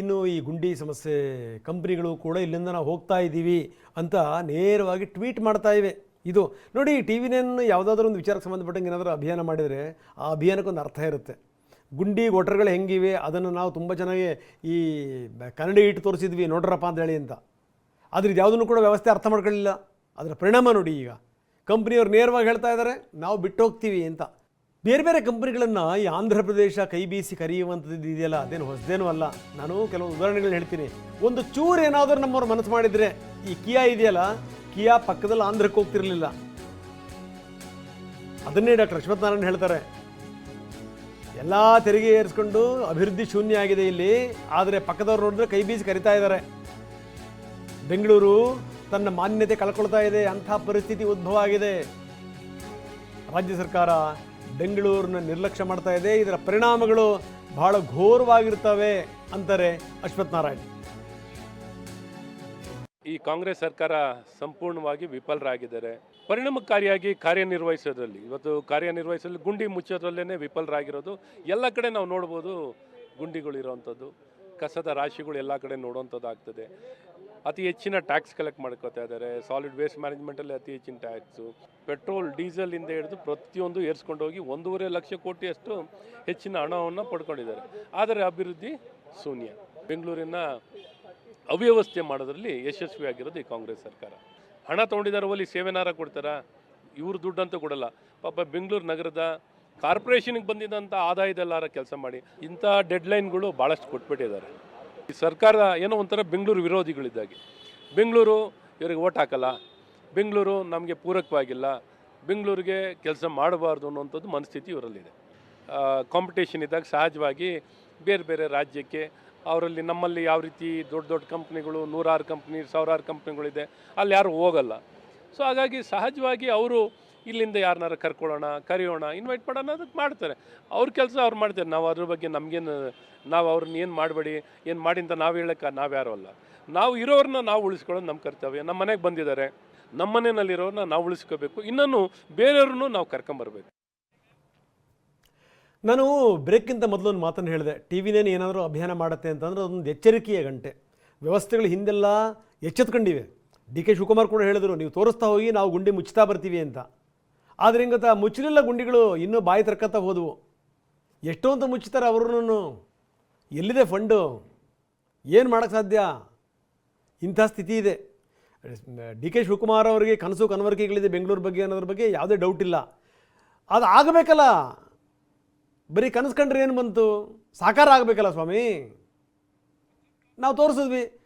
ಇನ್ನು ಈ ಗುಂಡಿ ಸಮಸ್ಯೆ ಕಂಪ್ನಿಗಳು ಕೂಡ ಇಲ್ಲಿಂದ ನಾವು ಹೋಗ್ತಾ ಇದ್ದೀವಿ ಅಂತ ನೇರವಾಗಿ ಟ್ವೀಟ್ ಮಾಡ್ತಾ ಇವೆ. ಇದು ನೋಡಿ ಟಿ ವಿನೇನು ನೈನ್ ಯಾವುದಾದ್ರೂ ಒಂದು ವಿಚಾರಕ್ಕೆ ಸಂಬಂಧಪಟ್ಟಂಗೆ ಏನಾದರೂ ಅಭಿಯಾನ ಮಾಡಿದರೆ ಆ ಅಭಿಯಾನಕ್ಕೊಂದು ಅರ್ಥ ಇರುತ್ತೆ. ಗುಂಡಿ ಗೊಟರ್ಗಳು ಹೆಂಗಿವೆ, ಅದನ್ನು ನಾವು ತುಂಬ ಚೆನ್ನಾಗಿ ಈ ಕನ್ನಡಿ ಇಟ್ಟು ತೋರಿಸಿದ್ವಿ ನೋಡ್ರಪ್ಪ ಅಂತ ಹೇಳಿ ಅಂತ. ಆದರೆ ಇದು ಯಾವುದನ್ನು ಕೂಡ ವ್ಯವಸ್ಥೆ ಅರ್ಥ ಮಾಡ್ಕೊಳ್ಳಿಲ್ಲ. ಅದರ ಪರಿಣಾಮ ನೋಡಿ ಈಗ. ಕಂಪ್ನಿಯವ್ರು ನೇರವಾಗಿ ಹೇಳ್ತಾ ಇದ್ದಾರೆ, ನಾವು ಬಿಟ್ಟು ಹೋಗ್ತೀವಿ ಅಂತ. ಬೇರೆ ಬೇರೆ ಕಂಪ್ನಿಗಳನ್ನು ಈ ಆಂಧ್ರ ಪ್ರದೇಶ ಕೈ ಬೀಸಿ ಕರೆಯುವಂಥದ್ದು ಇದೆಯಲ್ಲ? ಅದೇನು ಹೊಸದೇನೂ ಅಲ್ಲ. ನಾನು ಕೆಲವು ಉದಾಹರಣೆಗಳನ್ನ ಹೇಳ್ತೀನಿ. ಒಂದು ಚೂರು ಏನಾದರೂ ನಮ್ಮವ್ರು ಮನಸ್ಸು ಮಾಡಿದರೆ ಈ ಕಿಯಾ ಇದೆಯಲ್ಲ? ಕಿಯಾ ಪಕ್ಕದಲ್ಲಿ ಆಂಧ್ರಕ್ಕೆ ಹೋಗ್ತಿರಲಿಲ್ಲ. ಅದನ್ನೇ ಡಾಕ್ಟರ್ ಅಶ್ವಥ್ ನಾರಾಯಣ್ ಹೇಳ್ತಾರೆ. ಎಲ್ಲ ತೆರಿಗೆ ಏರಿಸ್ಕೊಂಡು ಅಭಿವೃದ್ಧಿ ಶೂನ್ಯ ಆಗಿದೆ ಇಲ್ಲಿ. ಆದರೆ ಪಕ್ಕದವ್ರು ನೋಡಿದ್ರೆ ಕೈ ಬೀಸಿ ಕರಿತಾ ಇದ್ದಾರೆ. ಬೆಂಗಳೂರು ತನ್ನ ಮಾನ್ಯತೆ ಕಳ್ಕೊಳ್ತಾ ಇದೆ. ಅಂಥ ಪರಿಸ್ಥಿತಿ ಉದ್ಭವ ಆಗಿದೆ. ರಾಜ್ಯ ಸರ್ಕಾರ ಬೆಂಗಳೂರನ್ನ ನಿರ್ಲಕ್ಷ್ಯ ಮಾಡ್ತಾ ಇದೆ. ಇದರ ಪರಿಣಾಮಗಳು ಬಹಳ ಘೋರವಾಗಿರ್ತವೆ ಅಂತಾರೆ ಅಶ್ವಥ್ ನಾರಾಯಣ್. ಈ ಕಾಂಗ್ರೆಸ್ ಸರ್ಕಾರ ಸಂಪೂರ್ಣವಾಗಿ ವಿಫಲರಾಗಿದ್ದಾರೆ. ಪರಿಣಾಮಕಾರಿಯಾಗಿ ಕಾರ್ಯನಿರ್ವಹಿಸೋದ್ರಲ್ಲಿ, ಇವತ್ತು ಕಾರ್ಯನಿರ್ವಹಿಸಲು ಗುಂಡಿ ಮುಚ್ಚೋದ್ರಲ್ಲೇ ವಿಫಲರಾಗಿರೋದು. ಎಲ್ಲ ಕಡೆ ನಾವು ನೋಡ್ಬೋದು ಗುಂಡಿಗಳಿರೋವಂಥದ್ದು ಕಸದ ರಾಶಿಗಳು ಎಲ್ಲ ಕಡೆ ನೋಡುವಂಥದ್ದು ಆಗ್ತದೆ ಅತಿ ಹೆಚ್ಚಿನ ಟ್ಯಾಕ್ಸ್ ಕಲೆಕ್ಟ್ ಮಾಡ್ಕೋತಾ ಇದ್ದಾರೆ. ಸಾಲಿಡ್ ವೇಸ್ಟ್ ಮ್ಯಾನೇಜ್ಮೆಂಟಲ್ಲಿ ಅತಿ ಹೆಚ್ಚಿನ ಟ್ಯಾಕ್ಸು ಪೆಟ್ರೋಲ್ ಡೀಸೆಲಿಂದ ಹಿಡಿದು ಪ್ರತಿಯೊಂದು ಏರಿಸ್ಕೊಂಡು ಹೋಗಿ ಒಂದೂವರೆ ಲಕ್ಷ ಕೋಟಿಯಷ್ಟು ಹೆಚ್ಚಿನ ಹಣವನ್ನು ಪಡ್ಕೊಂಡಿದ್ದಾರೆ. ಆದರೆ ಅಭಿವೃದ್ಧಿ ಶೂನ್ಯ. ಬೆಂಗಳೂರಿನ ಅವ್ಯವಸ್ಥೆ ಮಾಡೋದ್ರಲ್ಲಿ ಯಶಸ್ವಿಯಾಗಿರೋದು ಈ ಕಾಂಗ್ರೆಸ್ ಸರ್ಕಾರ. ಹಣ ತೊಗೊಂಡಿದ್ದಾರೆ ಒಲಿ ಸೇವೆನಾರ ಕೊಡ್ತಾರಾ? ಇವ್ರು ದುಡ್ಡಂತೂ ಕೊಡಲ್ಲ. ಪಾಪ ಬೆಂಗಳೂರು ನಗರದ ಕಾರ್ಪೊರೇಷನ್ಗೆ ಬಂದಿದ್ದಂಥ ಆದಾಯದಲ್ಲಾರ ಕೆಲಸ ಮಾಡಿ ಇಂಥ ಡೆಡ್ಲೈನ್ಗಳು ಭಾಳಷ್ಟು ಕೊಟ್ಬಿಟ್ಟಿದ್ದಾರೆ. ಈ ಸರ್ಕಾರ ಏನೋ ಒಂಥರ ಬೆಂಗಳೂರು ವಿರೋಧಿಗಳಿದ್ದಾಗೆ. ಬೆಂಗಳೂರು ಇವರಿಗೆ ಓಟ್ ಹಾಕಲ್ಲ, ಬೆಂಗಳೂರು ನಮಗೆ ಪೂರಕವಾಗಿಲ್ಲ, ಬೆಂಗಳೂರಿಗೆ ಕೆಲಸ ಮಾಡಬಾರ್ದು ಅನ್ನೋಂಥದ್ದು ಮನಸ್ಥಿತಿ ಇವರಲ್ಲಿದೆ. ಕಾಂಪಿಟೇಷನ್ ಇದ್ದಾಗ ಸಹಜವಾಗಿ ಬೇರೆ ಬೇರೆ ರಾಜ್ಯಕ್ಕೆ ಅವರಲ್ಲಿ ನಮ್ಮಲ್ಲಿ ಯಾವ ರೀತಿ ದೊಡ್ಡ ದೊಡ್ಡ ಕಂಪ್ನಿಗಳು, ನೂರಾರು ಕಂಪ್ನಿ, ಸಾವಿರಾರು ಕಂಪ್ನಿಗಳಿದೆ, ಅಲ್ಲಿ ಯಾರು ಹೋಗಲ್ಲ. ಸೊ ಹಾಗಾಗಿ ಸಹಜವಾಗಿ ಅವರು ಇಲ್ಲಿಂದ ಯಾರನ್ನಾರು ಕರ್ಕೊಳ್ಳೋಣ, ಕರೆಯೋಣ ಇನ್ವೈಟ್ ಮಾಡೋಣ ಅದಕ್ಕೆ ಮಾಡ್ತಾರೆ. ಅವ್ರ ಕೆಲಸ ಅವ್ರು ಮಾಡ್ತಾರೆ. ನಾವು ಅದ್ರ ಬಗ್ಗೆ ನಮಗೇನು, ನಾವು ಅವ್ರನ್ನ ಏನು ಮಾಡಬೇಡಿ, ಏನು ಮಾಡಿ ಅಂತ ನಾವು ಹೇಳಕ್ಕೆ ನಾವು ಯಾರು ಅಲ್ಲ. ನಾವು ಇರೋರನ್ನ ನಾವು ಉಳಿಸ್ಕೊಳ್ಳೋದು ನಮ್ಮ ಕರ್ತವ್ಯ. ನಮ್ಮ ಮನೆಗೆ ಬಂದಿದ್ದಾರೆ. ನಮ್ಮ ಮನೆಯಲ್ಲಿರೋರನ್ನ ನಾವು ಉಳಿಸ್ಕೋಬೇಕು. ಇನ್ನೂ ಬೇರೆಯವ್ರನ್ನೂ ನಾವು ಕರ್ಕೊಂಬರ್ಬೇಕು. ನಾನು ಬ್ರೇಕ್ಗಿಂತ ಮೊದಲು ಒಂದು ಮಾತನ್ನು ಹೇಳಿದೆ. ಟಿ ವಿನೇನು ಏನಾದರೂ ಅಭಿಯಾನ ಮಾಡುತ್ತೆ ಅಂತಂದ್ರೆ ಅದೊಂದು ಎಚ್ಚರಿಕೆಯ ಗಂಟೆ. ವ್ಯವಸ್ಥೆಗಳು ಹಿಂದೆಲ್ಲ ಎಚ್ಚೆತ್ಕೊಂಡಿವೆ. ಡಿ ಕೆ ಶಿವಕುಮಾರ್ ಕೂಡ ಹೇಳಿದರು, ನೀವು ತೋರಿಸ್ತಾ ಹೋಗಿ, ನಾವು ಗುಂಡಿ ಮುಚ್ಚುತ್ತಾ ಬರ್ತೀವಿ ಅಂತ. ಆದರೆ ಹಿಂಗತ್ತ ಮುಚ್ಚಲಿಲ್ಲ ಗುಂಡಿಗಳು ಇನ್ನೂ ಬಾಯಿ ತರ್ಕತ್ತ ಹೋದವು. ಎಷ್ಟೋ ಅಂತ ಮುಚ್ಚುತ್ತಾರೆ ಅವ್ರನ್ನೂ. ಎಲ್ಲಿದೆ ಫಂಡು ಏನು ಮಾಡೋಕ್ಕೆ ಸಾಧ್ಯ? ಇಂಥ ಸ್ಥಿತಿ ಇದೆ. ಡಿ ಕೆ ಶಿವಕುಮಾರ್ ಅವರಿಗೆ ಕನಸು ಕನವರಿಕೆಗಳಿದೆ ಬೆಂಗಳೂರು ಬಗ್ಗೆ ಅನ್ನೋದ್ರ ಬಗ್ಗೆ ಯಾವುದೇ ಡೌಟ್ ಇಲ್ಲ. ಅದು ಆಗಬೇಕಲ್ಲ. ಬರೀ ಕನಸು ಕಂಡ್ರೆ ಏನು ಬಂತು? ಸಾಕಾರ ಆಗಬೇಕಲ್ಲ ಸ್ವಾಮಿ. ನಾವು ತೋರಿಸಿದ್ವಿ.